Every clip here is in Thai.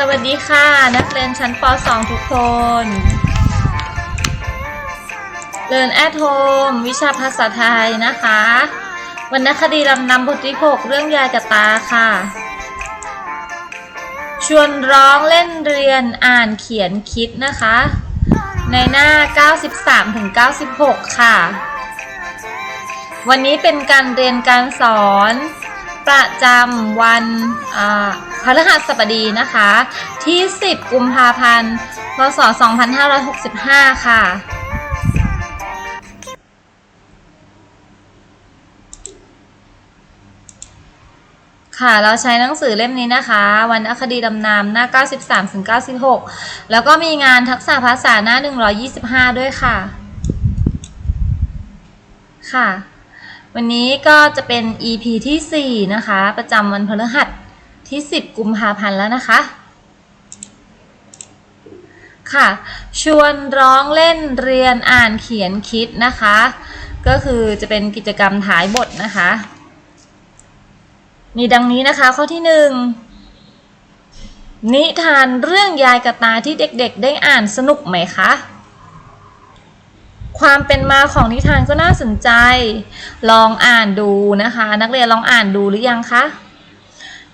สวัสดีค่ะ นักเรียนชั้นป .2 ทุกคน เรียนแอทโฮมวิชาภาษาไทยนะคะวรรณคดีลำนำบทที่6เรื่องยายกับตาค่ะ ชวนร้องเล่นเรียนอ่านเขียนคิดนะคะ ในหน้า 93ถึง96 ค่ะ วันนี้เป็นการเรียนการสอนประจำวันอ่า พฤหัสบดีนะคะ ที่ 10 กุมภาพันธ์ พศ 2565 ค่ะ ค่ะ เราใช้หนังสือเล่มนี้นะคะ วันอคดีดำนำหน้า 93ถึง96 แล้วก็มีงานทักษะภาษาหน้า 125 ด้วยค่ะ ค่ะ วันนี้ก็จะเป็น EP ที่ 4 นะคะ ประจำวันพฤหัส ที่ 10 กุมภาพันธ์แล้วนะคะ ค่ะ ชวนร้องเล่นเรียนอ่านเขียนคิดนะคะ ก็คือจะเป็นกิจกรรมถ่ายบทนะคะ มีดังนี้นะคะข้อที่หนึ่งนิทานเรื่องยายกระตาที่เด็กๆ ได้อ่านสนุกไหมคะความเป็นมาของนิทานก็น่าสนใจ ลองอ่านดูนะคะ นักเรียนลองอ่านดูหรือยังคะ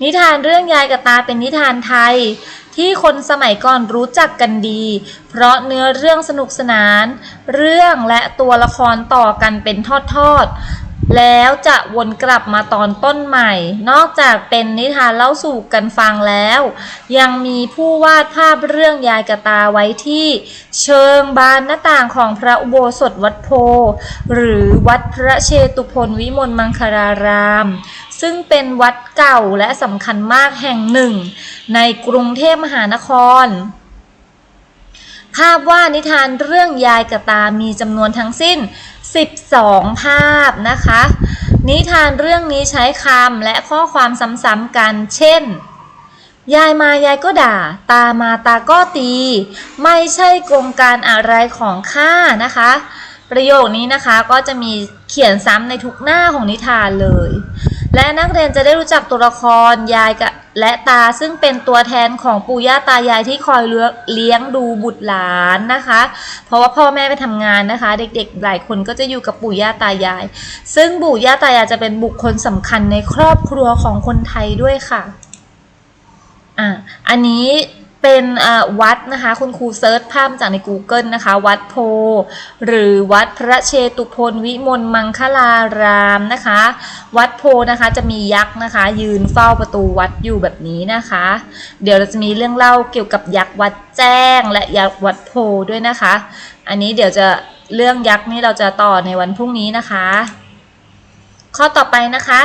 นิทานเรื่องยายกับตาเป็นนิทานไทย ที่คนสมัยก่อนรู้จักกันดี เพราะเนื้อเรื่องสนุกสนาน เรื่องและตัวละครต่อกันเป็นทอดๆ แล้วจะวนกลับมาตอนต้นใหม่ นอกจากเป็นนิทานเล่าสู่กันฟังแล้ว ยังมีผู้วาดภาพเรื่องยายกระตาไว้ที่ เชิงบานหน้าต่างของพระอุโบสถวัดโพ หรือวัดพระเชตุพนวิมลมังคลาราม ซึ่งเป็นวัดเก่าและสำคัญมากแห่งหนึ่ง ในกรุงเทพมหานคร ภาพว่านิทานเรื่องยายกระตามีจำนวนทั้งสิ้น 12 ภาพนะคะ นิทานเรื่องนี้ใช้คำและข้อความซ้ำๆกัน เช่นยายมายายก็ด่า ตามาตาก็ตี ไม่ใช่กรงการอะไรของข้านะคะ ประโยคนี้นะคะก็จะมีเขียนซ้ำในทุกหน้าของนิทานเลย และนักเรียนจะได้รู้จักตัวละครยายกับและตาซึ่งเป็นตัวแทนของปู่ย่าตายายที่คอยเลี้ยงดูบุตรหลานนะคะ เพราะว่าพ่อแม่ไปทำงานนะคะ เด็กๆหลายคนก็จะอยู่กับปู่ย่าตายาย ซึ่งปู่ย่าตายายจะเป็นบุคคลสำคัญในครอบครัวของคนไทยด้วยค่ะอะอันนี้ เป็นวัดนะคะ คุณครูเซิร์ชภาพจากใน Google นะคะ วัดโพ หรือวัดพระเชตุพนวิมลมังคลารามนะคะ วัดโพนะคะจะมียักษ์นะคะ ยืนเฝ้าประตูวัดอยู่แบบนี้นะคะ เดี๋ยวเราจะมีเรื่องเล่าเกี่ยวกับยักษ์วัดแจ้ง และยักษ์วัดโพด้วยนะคะ อันนี้เดี๋ยวจะเรื่องยักษ์นี่เราจะต่อในวันพรุ่งนี้นะคะ ข้อต่อไปนะคะ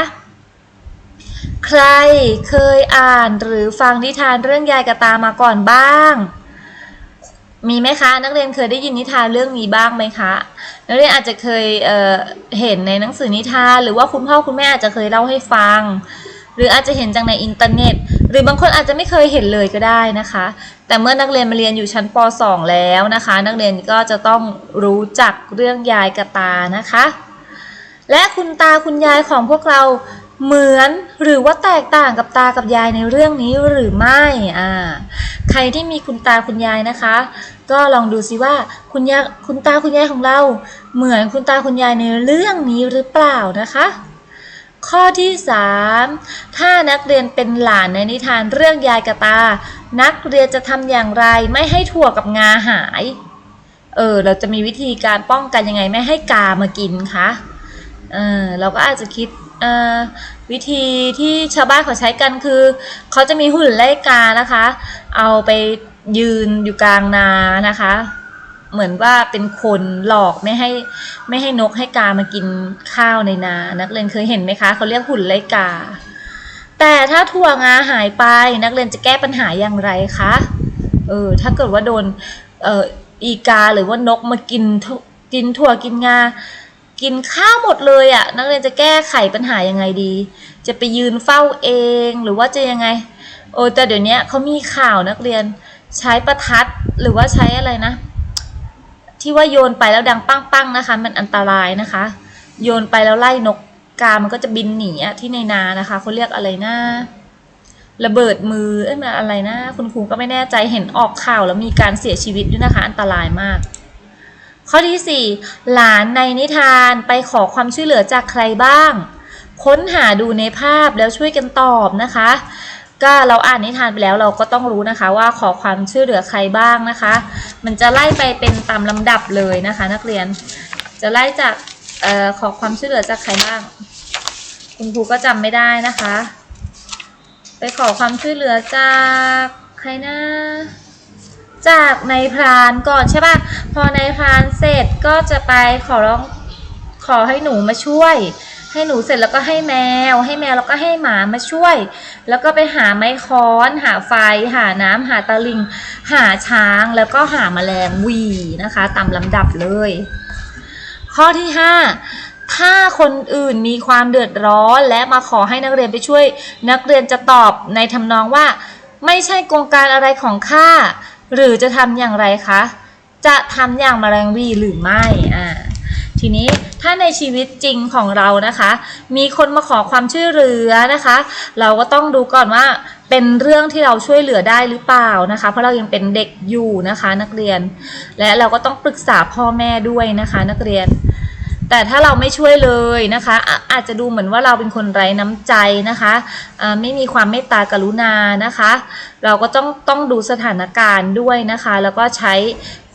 ใครเคยอ่านหรือฟังนิทานเรื่องยายกระตามาก่อนบ้าง มีไหมคะ นักเรียนเคยได้ยินนิทานเรื่องนี้บ้างไหมคะ นักเรียนอาจจะเคยเเห็นในหนังสือนิทาน หรือว่าคุณพ่อคุณแม่อาจจะเคยเล่าให้ฟัง หรืออาจจะเห็นจากในอินเทอร์เน็ต หรือบางคนอาจจะไม่เคยเห็นเลยก็ได้นะคะ แต่เมื่อนักเรียนมาเรียนอยู่ชั้นป .2 แล้วนะคะ นักเรียนก็จะต้องรู้จักเรื่องยายกระตานะคะ และคุณตาคุณยายของพวกเรา เหมือนหรือว่าแตกต่างกับตากับยายในเรื่องนี้หรือไม่อ่าใครที่มีคุณตาคุณยายนะคะ ก็ลองดูซิว่าคุณยายคุณตาคุณยายของเรา เหมือนคุณตาคุณยายในเรื่องนี้หรือเปล่านะคะ ข้อที่ 3 ถ้านักเรียนเป็นหลานในนิทานเรื่องยายกระตา นักเรียนจะทำอย่างไรไม่ให้ถั่วกับงาหาย เออเราจะมีวิธีการป้องกันยังไงไม่ให้กามากินคะเออเราก็อาจจะคิด วิธีที่ชาวบ้านเขาใช้กันคือ เขาจะมีหุ่นไล่กานะคะ เอาไปยืนอยู่กลางนานะคะ เหมือนว่าเป็นคนหลอกไม่ให้ไม่ให้นกให้กามากินข้าวในนา นักเรียนเคยเห็นไหมคะเขาเรียกหุ่นไล่กา แต่ถ้าถั่วงาหายไปนักเรียนจะแก้ปัญหาอย่างไรคะเออถ้าเกิดว่าโดนเอออีกาหรือว่านกมากินกินถั่วกินงา กินข้าวหมดเลยอะ่ะ นักเรียนจะแก้ไขปัญหายังไงดี จะไปยืนเฝ้าเองหรือว่าจะยังไง โอ้แต่เดี๋ยวนี้เขามีข่าวนักเรียนใช้ประทัดหรือว่าใช้อะไรนะ ที่ว่าโยนไปแล้วดังปั้งๆนะคะ มันอันตรายนะคะ โยนไปแล้วไล่นกกา มันก็จะบินหนีที่ในนานะคะเขาเรียกอะไรนะระเบิดมือเอ้ยมันอะไรนะ คุณครูก็ไม่แน่ใจเห็นออกข่าวแล้วมีการเสียชีวิตด้วยนะคะ อันตรายมาก ข้อที่ 4 หลานในนิทานไปขอความช่วยเหลือจากใครบ้าง ค้นหาดูในภาพแล้วช่วยกันตอบนะคะ ก็เราอ่านนิทานไปแล้วเราก็ต้องรู้นะคะว่าขอความช่วยเหลือใครบ้างนะคะ มันจะไล่ไปเป็นตามลำดับเลยนะคะ นักเรียนจะไล่จากออขอความช่วยเหลือจากใครบ้าง คุณครูก็จำไม่ได้นะคะ ไปขอความช่วยเหลือจากใครนะ จากนายพรานก่อนใช่ป่ะ พอนายพรานเสร็จก็จะไปขอร้องขอให้หนูมาช่วย ให้หนูเสร็จแล้วก็ให้แมว ให้แมวแล้วก็ให้หมามาช่วย แล้วก็ไปหาไม้ค้อน หาไฟ หาน้ำหาตะลิง หาช้างแล้วก็หาแมลงวีนะคะตามลำดับเลย ข้อที่5ถ้าคนอื่นมีความเดือดร้อน และมาขอให้นักเรียนไปช่วย นักเรียนจะตอบในทำนองว่า ไม่ใช่โครงการอะไรของข้า หรือจะทำอย่างไรคะ จะทำอย่างมแมลงวีหรือไม่อ่าทีนี้ถ้าในชีวิตจริงของเรานะคะ มีคนมาขอความช่วยเหลือนะคะ เราก็ต้องดูก่อนว่าเป็นเรื่องที่เราช่วยเหลือได้หรือเปล่านะคะ เพราะเรายังเป็นเด็กอยู่นะคะนักเรียน และเราก็ต้องปรึกษาพ่อแม่ด้วยนะคะนักเรียน แต่ถ้าเราไม่ช่วยเลยนะคะ อาจจะดูเหมือนว่าเราเป็นคนไร้น้ำใจนะคะไม่มีความเมตตากรุณานะคะ เราก็ต้องต้องดูสถานการณ์ด้วยนะคะ แล้วก็ใช้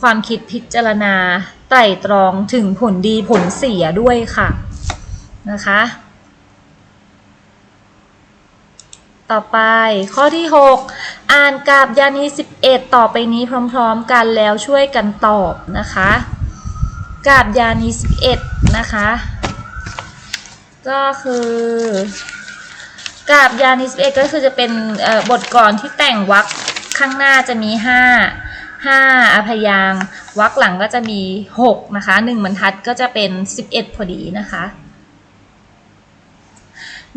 ความคิดพิจารณาไตร่ตรองถึงผลดีผลเสียด้วยค่ะนะคะ ต่อไปข้อที่ 6 อ่านกับยานี11 ต่อไปนี้พร้อม ๆ กันแล้วช่วยกันตอบนะคะกับยานี11 นะคะ ก็คือกาบยานิสเอกก็คือจะเป็นบทกลอนที่แต่งวรรคข้างหน้าจะมี5 5อพยางวรรคหลังก็จะมี6นะคะ1บรรทัดก็จะเป็น11พอดีนะคะ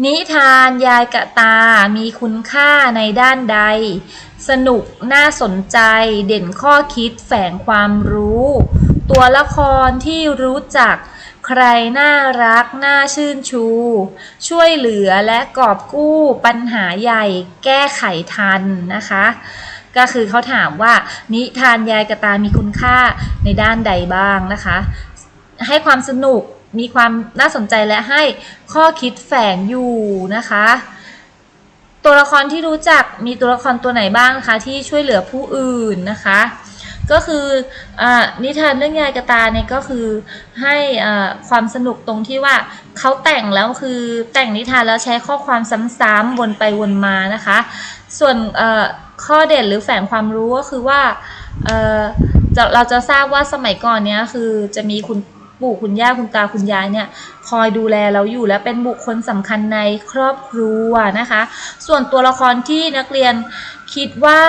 นิทานยายกะตา มีคุณค่าในด้านใด สนุกน่าสนใจ เด่นข้อคิดแฝงความรู้ ตัวละครที่รู้จัก ใครน่ารัก น่าชื่นชู ช่วยเหลือและกอบกู้ปัญหาใหญ่แก้ไขทันนะคะ ก็คือเขาถามว่านิทานยายกระตามีคุณค่าในด้านใดบ้างนะคะ ให้ความสนุกมีความน่าสนใจและให้ข้อคิดแฝงอยู่นะคะ ตัวละครที่รู้จักมีตัวละครตัวไหนบ้างคะที่ช่วยเหลือผู้อื่นนะคะ ก็คืออนิทานเรื่องยายกระตาเนี่ยก็คือให้อความสนุกตรงที่ว่าเขาแต่งแล้วคือแต่งนิทานแล้วใช้ข้อความซ้ำๆวนไปวนมานะคะ ส่วนข้อเด่นหรือแฝงความรู้ก็คือว่าเราจะทราบว่าสมัยก่อนเนี้ยคือจะมีคุณ ปู่คุณย่าคุณตาคุณยายเนี่ยคอยดูแลเราอยู่และเป็นบุคคลสำคัญในครอบครัวนะคะ ส่วนตัวละครที่นักเรียนคิดว่า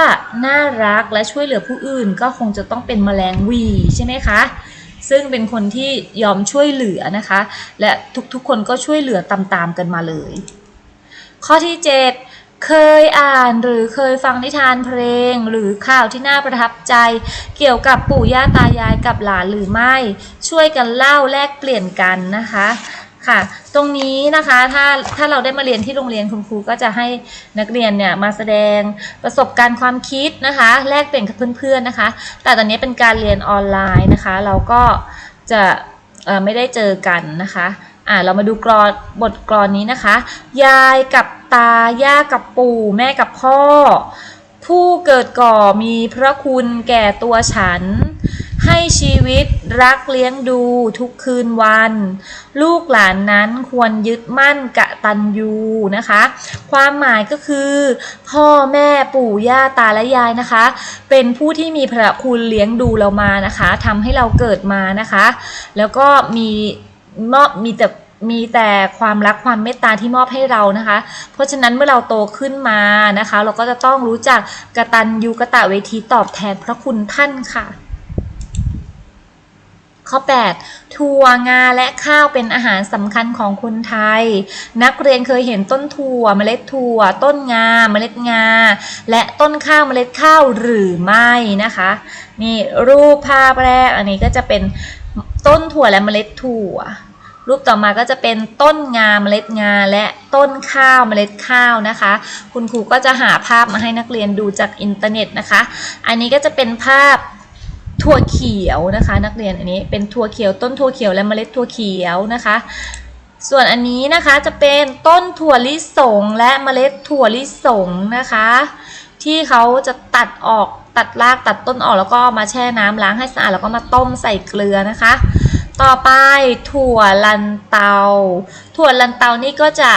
น่ารักและช่วยเหลือผู้อื่น ก็คงจะต้องเป็นแมลงวีใช่ไหมคะซึ่งเป็นคนที่ยอมช่วยเหลือนะคะ และทุกๆคนก็ช่วยเหลือตามๆกันมาเลย ข้อที่ 7 เคยอ่านหรือเคยฟังนิทานเพลง หรือข่าวที่น่าประทับใจ เกี่ยวกับปู่ย่าตายายกับหลานหรือไม่ ช่วยกันเล่าแลกเปลี่ยนกันนะคะค่ะ ตรงนี้นะคะถ้าถ้าเราได้มาเรียนที่โรงเรียนคุณครูก็จะให้นักเรียนเนี่ยมาแสดงประสบการณ์ความคิดนะคะ แลกเปลี่ยนกับเพื่อนๆนะคะ แต่ตอนนี้เป็นการเรียนออนไลน์นะคะ เราก็จะไม่ได้เจอกันนะคะ อ่าเรามาดูกรอนบทกรอนนี้นะคะ ยายกับตา ย่ากับปู่ แม่กับพ่อ ผู้เกิดก่อมีพระคุณแก่ตัวฉัน ให้ชีวิตรักเลี้ยงดูทุกคืนวัน ลูกหลานนั้นควรยึดมั่นกะตันยูนะคะ ความหมายก็คือ พ่อแม่ปู่ย่าตาและยายนะคะ เป็นผู้ที่มีพระคุณเลี้ยงดูเรามานะคะทำให้เราเกิดมานะคะ แล้วก็มี มอบมีแต่มีแต่ความรักความเมตตาที่มอบให้เรานะคะ เพราะฉะนั้นเมื่อเราโตขึ้นมานะคะ เราก็จะต้องรู้จักกระตัญญูกะตะเวทีตอบแทนพระคุณท่านค่ะ ข้อ 8 ถั่วงาและข้าวเป็นอาหารสำคัญของคนไทย นักเรียนเคยเห็นต้นถั่วเมล็ดถั่ว ต้นงาเมล็ดงา และต้นข้าวเมล็ดข้าวหรือไม่นะคะ นี่รูปภาพแรกอันนี้ก็จะเป็นต้นถั่วและเมล็ดถั่ว รูปต่อมาก็จะเป็นต้นงาเมล็ดงาและต้นข้าวเมล็ดข้าวนะคะ คุณครูก็จะหาภาพมาให้นักเรียนดูจากอินเทอร์เน็ตนะคะ อันนี้ก็จะเป็นภาพถั่วเขียวนะคะ นักเรียนอันนี้เป็นถั่วเขียว ต้นถั่วเขียวและเมล็ดถั่วเขียวนะคะ ส่วนอันนี้นะคะจะเป็นต้นถั่วลิสงและเมล็ดถั่วลิสงนะคะ ที่เขาจะตัดออกตัดรากตัดต้นออกแล้วก็มาแช่น้ำล้างให้สะอาดแล้วก็มาต้มใส่เกลือนะคะ ต่อไปถั่วลันเตา ถั่วลันเตานี่ก็จะ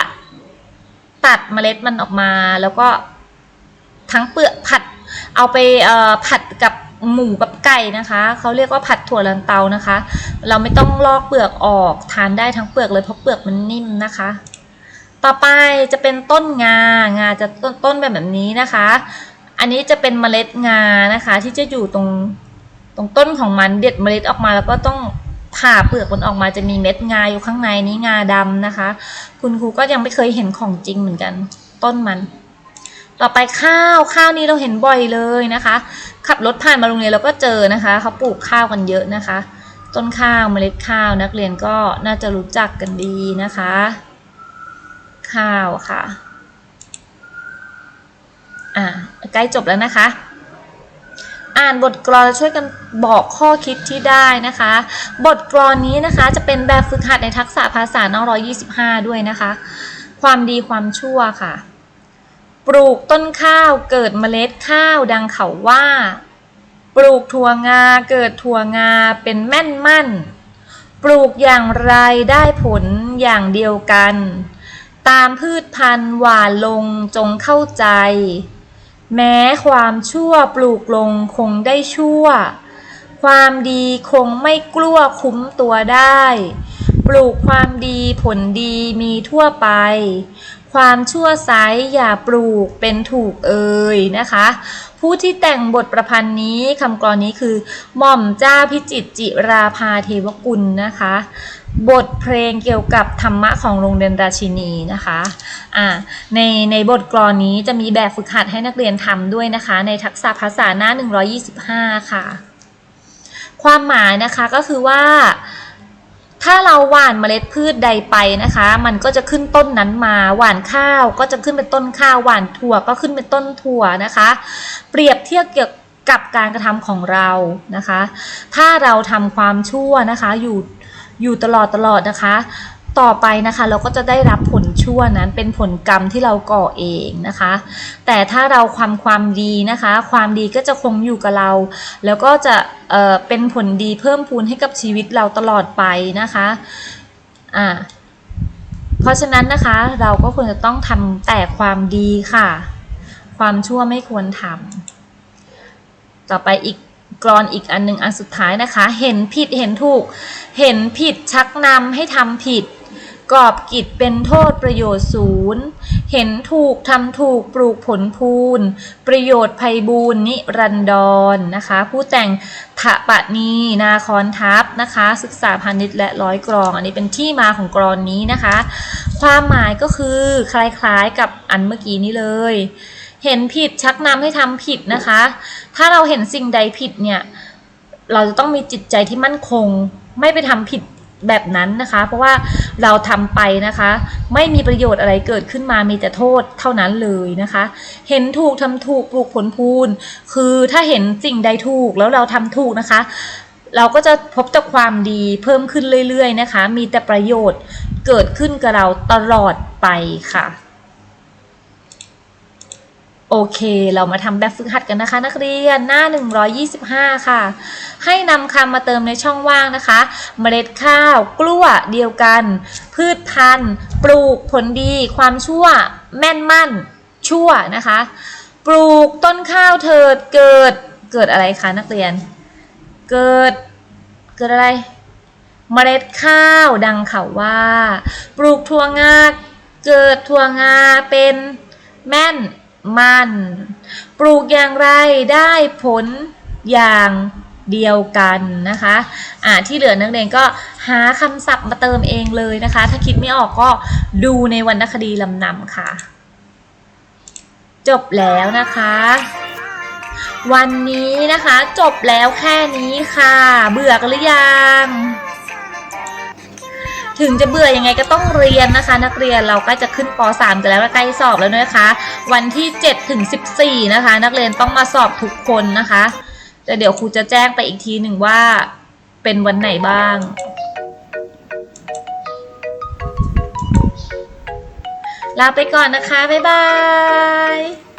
ตัดเมล็ดมันออกมาแล้วก็ทั้งเปลือกผัดเอาไปผัดกับหมูกับไก่นะคะเขาเรียกว่าผัดถั่วลันเตานะคะ เราไม่ต้องลอกเปลือกออกทานได้ทั้งเปลือกเลยเพราะเปลือกมันนิ่มนะคะ ต่อไปจะเป็นต้นงางาจะต้นต้นแบบแบบนี้นะคะ อันนี้จะเป็นเมล็ดงานะคะ ที่จะอยู่ตรงตรงต้นของมันเด็ดเมล็ดออกมาแล้วก็ต้อง ผ่าเปลือกมันออกมาจะมีเม็ดงาอยู่ข้างในนี้งาดำนะคะ คุณครูก็ยังไม่เคยเห็นของจริงเหมือนกัน ต้นมัน ต่อไปข้าวข้าวนี้เราเห็นบ่อยเลยนะคะ ขับรถผ่านมาโรงเรียนเราก็เจอนะคะเขาปลูกข้าวกันเยอะนะคะ ต้นข้าวเมล็ดข้าวนักเรียนก็น่าจะรู้จักกันดีนะคะ ข้าวค่ะอ่าใกล้จบแล้วนะคะ อ่านบทกลอนช่วยกันบอกข้อคิดที่ได้นะคะ บทกลอนนี้นะคะจะเป็นแบบฝึกหัดในทักษะภาษาหน้า125 ด้วยนะคะ ความดีความชั่วค่ะ ปลูกต้นข้าวเกิดเมล็ดข้าวดังเขาว่า ปลูกถั่วงาเกิดถั่วงาเป็นแม่นมั่น ปลูกอย่างไรได้ผลอย่างเดียวกัน ตามพืชพันธุ์หวานลงจงเข้าใจ แม้ความชั่วปลูกลงคงได้ชั่ว ความดีคงไม่กลัวคุ้มตัวได้ ปลูกความดีผลดีมีทั่วไป ความชั่วไซร้อย่าปลูกเป็นถูกเอ่ยนะคะ ผู้ที่แต่งบทประพันธ์นี้คำกลอนนี้คือ หม่อมเจ้าพิจิตจิราภาเทวกุลนะคะ บทเพลงเกี่ยวกับธรรมะของโรงเรียนราชินีนะคะอ่าในในบทกลอนนี้จะมีแบบฝึกหัดให้นักเรียนทำด้วยนะคะ ในทักษะภาษาหน้า 125 ค่ะ ความหมายนะคะก็คือว่า ถ้าเราหว่านเมล็ดพืชใดไปนะคะ มันก็จะขึ้นต้นนั้นมา หว่านข้าวก็จะขึ้นเป็นต้นข้าว หว่านถั่วก็ขึ้นเป็นต้นถั่วนะคะ เปรียบเทียบเกี่ยวกับการกระทำของเรานะคะ ถ้าเราทำความชั่วนะคะอยู่ อยู่ตลอดตลอดนะคะ ต่อไปนะคะเราก็จะได้รับผลชั่วนั้นเป็นผลกรรมที่เราก่อเองนะคะ แต่ถ้าเราความความดีนะคะ ความดีก็จะคงอยู่กับเรา แล้วก็จะเอ่อเป็นผลดีเพิ่มพูนให้กับชีวิตเราตลอดไปนะคะอ่าเพราะฉะนั้นนะคะเราก็ควรจะต้องทำแต่ความดีค่ะ ความชั่วไม่ควรทำต่อไปอีก กรอนอีกอันหนึ่งอันสุดท้ายนะคะ เห็นผิดเห็นถูก เห็นผิดชักนำให้ทำผิด กอบกิจเป็นโทษประโยชน์ศูนย์ เห็นถูกทำถูกปลูกผลพูน ประโยชน์ภัยบูรณ์นิรันดรนะคะ ผู้แต่งถะปะนีนาคอนทัพนะคะ ศึกษาพาณิชย์และร้อยกรอง อันนี้เป็นที่มาของกรอนนี้นะคะ ความหมายก็คือคล้ายๆกับอันเมื่อกี้นี้เลย เห็นผิดชักนำให้ทำผิดนะคะ ถ้าเราเห็นสิ่งใดผิดเนี่ย เราจะต้องมีจิตใจที่มั่นคง ไม่ไปทำผิดแบบนั้นนะคะ เพราะว่าเราทำไปนะคะ ไม่มีประโยชน์อะไรเกิดขึ้นมามีแต่โทษเท่านั้นเลยนะคะ เห็นถูกทำถูกปลูกผลพูน คือถ้าเห็นสิ่งใดถูกแล้วเราทำถูกนะคะ เราก็จะพบแต่ความดีเพิ่มขึ้นเรื่อยๆนะคะ มีแต่ประโยชน์เกิดขึ้นกับเราตลอดไปค่ะ โอเค เรามาทำแบบฝึกหัดกันนะคะ นักเรียนหน้า 125 ค่ะ ให้นำคำมาเติมในช่องว่างนะคะ เมล็ดข้าว กล้วเดียวกัน พืชพันธุ์ ปลูกผลดี ความชั่ว แม่นมั่น ชั่วนะคะ ปลูกต้นข้าวเถิดเกิดเกิดอะไรคะนักเรียน เกิดเกิดอะไร เมล็ดข้าวดังเขาว่า ปลูกถั่วงาเกิดถั่วงาเป็นแม่น มัน ปลูกอย่างไรได้ผลอย่างเดียวกันนะคะอ่าที่เหลือนักเรียนก็หาคำศัพท์มาเติมเองเลยนะคะ ถ้าคิดไม่ออกก็ดูในวรรณคดีลำนำค่ะ จบแล้วนะคะ วันนี้นะคะจบแล้วแค่นี้ค่ะ เบื่อกันหรือยัง ถึงจะเบื่อยังไงก็ต้องเรียนนะคะ นักเรียนเราก็จะขึ้นป .3 กันแล้วใกล้สอบแล้วนะคะ วันที่7ถึง14 นะคะ นักเรียนต้องมาสอบทุกคนนะคะแต่เดี๋ยวครูจะแจ้งไปอีกทีหนึ่งว่าเป็นวันไหนบ้างลาไปก่อนนะคะ บ๊ายบาย